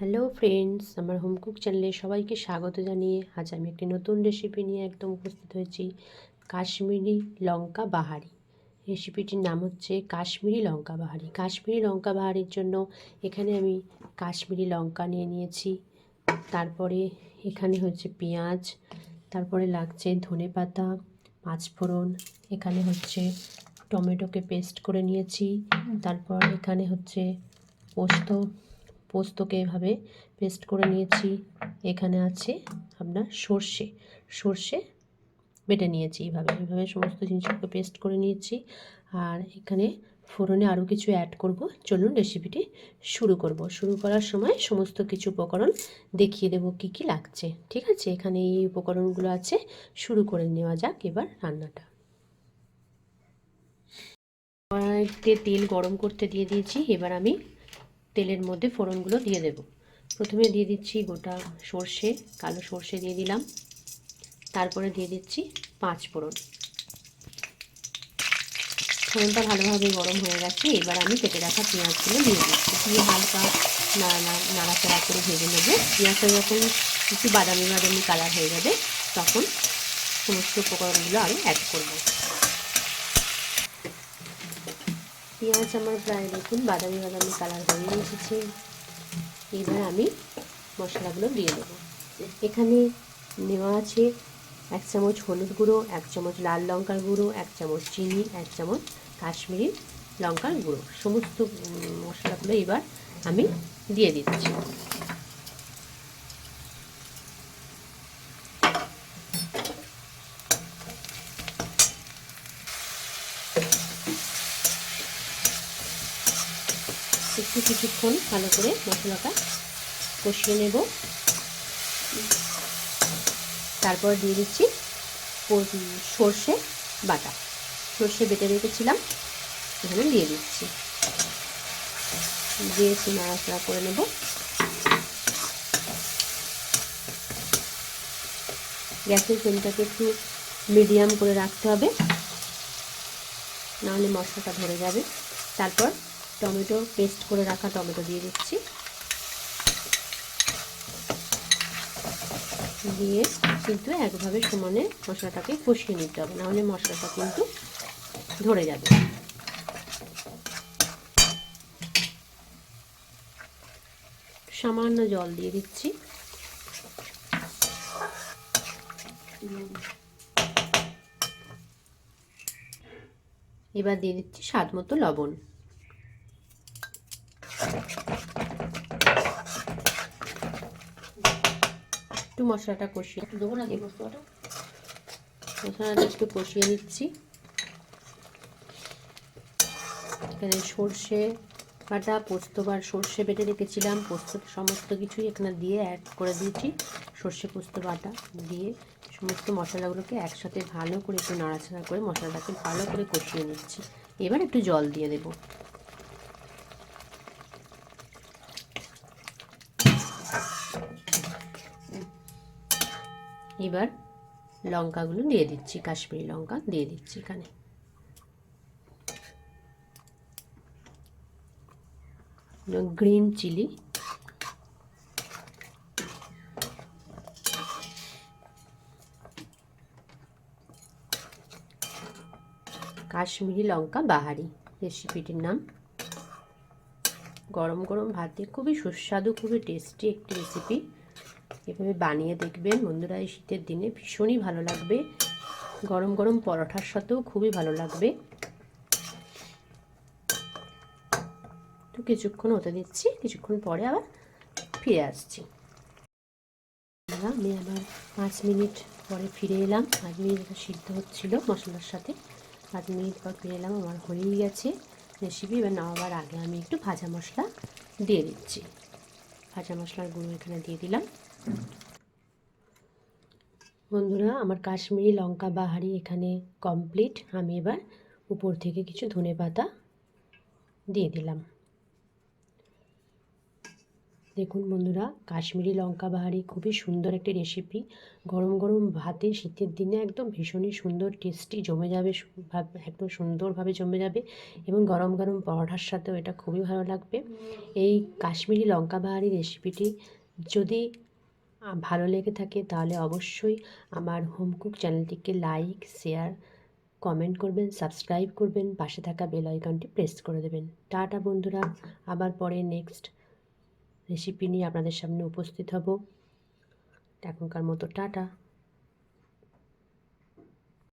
Hello friends আমার home cook চ্যানেলে সবাইকে স্বাগত জানিয়ে আজ আমি একটি নতুন রেসিপি নিয়ে একদম উপস্থিত হয়েছি, কাশ্মীরি লঙ্কা বাহারি। রেসিপিটির নাম হচ্ছে কাশ্মীরি লঙ্কা বাহারি। কাশ্মীরি লঙ্কা বাহারির জন্য এখানে আমি কাশ্মীরি লঙ্কা নিয়ে নিয়েছি, তারপরে এখানে হচ্ছে পেঁয়াজ, তারপরে লাগছে ধনে পাতা পাঁচফোড়ন এখানে হচ্ছে টমেটোকে পেস্ট করে নিয়েছি, তারপর এখানে হচ্ছে পোস্ত পোস্তকে এভাবে পেস্ট করে নিয়েছি। এখানে আছে আপনার সর্ষে। সর্ষে বেটে নিয়েছি এইভাবে এইভাবে সমস্ত জিনিসগুলোকে পেস্ট করে নিয়েছি। আর এখানে ফোড়নে আরও কিছু অ্যাড করব। চলুন রেসিপিটি শুরু করব। শুরু করার সময় সমস্ত কিছু উপকরণ দেখিয়ে দেবো কি কি লাগছে। ঠিক আছে? এখানে এই উপকরণগুলো আছে। শুরু করে নেওয়া যাক এবার রান্নাটা। কড়াইতে তেল গরম করতে দিয়ে দিয়েছি। এবার আমি তেলের মধ্যে ফোড়নগুলো দিয়ে দেব। প্রথমে দিয়ে দিচ্ছি গোটা সর্ষে, কালো সর্ষে দিয়ে দিলাম। তারপরে দিয়ে দিচ্ছি পাঁচ ফোড়ন। ফোড়নটা ভালোভাবে গরম হয়ে গেছে। এবার আমি কেটে রাখা পেঁয়াজগুলো দিয়ে দিচ্ছি। দিয়ে হালকা নাড়া নাড়াচাড়া করে ভেজে নেব। পেঁয়াজটা যখন একটু বাদামি বাদামি কালার হয়ে যাবে, তখন সমস্ত উপকরণগুলো আমি অ্যাড করব। পেঁয়াজ আমার প্রায় দেখুন বাদামি বাদামি কালার হয়ে এসেছে। এবার আমি মশলাগুলো দিয়ে দেবো। এখানে নেওয়া আছে এক চামচ হলুদ গুঁড়ো, এক চামচ লাল লঙ্কার গুঁড়ো, এক চামচ চিনি, এক চামচ কাশ্মীরি লঙ্কার গুঁড়ো। সমস্ত মশলাগুলো এবার আমি দিয়ে দিচ্ছি। একটু কিছুক্ষণ ভালো করে মশলাটা কষিয়ে নেব। তারপর দিয়ে দিচ্ছি সর্ষে বাটা। সর্ষে বেটে রেখেছিলাম, এখানে দিয়ে দিচ্ছি। দিয়ে একটু নাড়াচাড়া করে নেব। গ্যাসের ফ্লেমটাকে একটু মিডিয়াম করে রাখতে হবে, নাহলে মশলাটা ধরে যাবে। তারপর টমেটো পেস্ট করে রাখা টমেটো দিয়ে দিচ্ছি। দিয়ে কিন্তু একভাবে সমানে মশলাটাকে কষিয়ে নিতে হবে, নাহলে মশলাটা কিন্তু ধরে যাবে। সামান্য জল দিয়ে দিচ্ছি। এবার দিয়ে দিচ্ছি স্বাদ মতো লবণ। মশলাটা কষিয়ে দেবো না মশলাটা? মশলাটা একটু কষিয়ে নিচ্ছি এখানে সর্ষে কাটা পোস্ত বা সর্ষে বেটে রেখেছিলাম পোস্ত সমস্ত কিছুই এখানে দিয়ে অ্যাড করে দিয়েছি। সর্ষে পোস্ত বাটা দিয়ে সমস্ত মশলাগুলোকে একসাথে ভালো করে একটু নাড়াচাড়া করে মশলাটাকে ভালো করে কষিয়ে নিচ্ছি। এবার একটু জল দিয়ে দেবো। এবার লঙ্কাগুলো দিয়ে দিচ্ছি, কাশ্মীরি লঙ্কা দিয়ে দিচ্ছি এখানে। Green chilli. কাশ্মীরি লঙ্কা বাহারি, রেসিপিটির নাম। গরম গরম ভাতে খুবই সুস্বাদু, খুবই টেস্টি একটি রেসিপি। এভাবে বানিয়ে দেখবেন। বন্ধুরা, এই শীতের দিনে ভীষণই ভালো লাগবে। গরম গরম পরোটার সাথেও খুবই ভালো লাগবে। তো কিছুক্ষণ হতে দিচ্ছি, কিছুক্ষণ পরে আবার ফিরে আসছি। আমি আবার পাঁচ মিনিট পরে ফিরে এলাম। পাঁচ মিনিট সিদ্ধ হচ্ছিল মশলার সাথে, পাঁচ মিনিট পর ফিরে এলাম, আমার হয়েই গেছে রেসিপি এবার নামাবার আগে আমি একটু ভাজা মশলা দিয়ে দিচ্ছি। ভাজা মশলার গুঁড়ো এখানে দিয়ে দিলাম। বন্ধুরা, আমার কাশ্মীরি লঙ্কা বাহারি এখানে কমপ্লিট আমি এবার উপর থেকে কিছু ধনে পাতা দিয়ে দিলাম। দেখুন বন্ধুরা, কাশ্মীরি লঙ্কা বাহারি খুবই সুন্দর একটি রেসিপি গরম গরম ভাতে শীতের দিনে একদম ভীষণই সুন্দর টেস্টি জমে যাবে একদম সুন্দরভাবে জমে যাবে এবং গরম গরম পরোটার সাথেও এটা খুবই ভালো লাগবে। এই কাশ্মীরি লঙ্কা বাহারি রেসিপিটি যদি ভালো লেগে থাকে, তাহলে অবশ্যই আমার হোমকুক চ্যানেলটিকে লাইক শেয়ার কমেন্ট করবেন সাবস্ক্রাইব করবেন, পাশে থাকা বেল আইকনটি প্রেস করে দেবেন। টাটা বন্ধুরা, আবার পরে নেক্সট রেসিপি নিয়ে আপনাদের সামনে উপস্থিত হব। এখনকার মতো টাটা।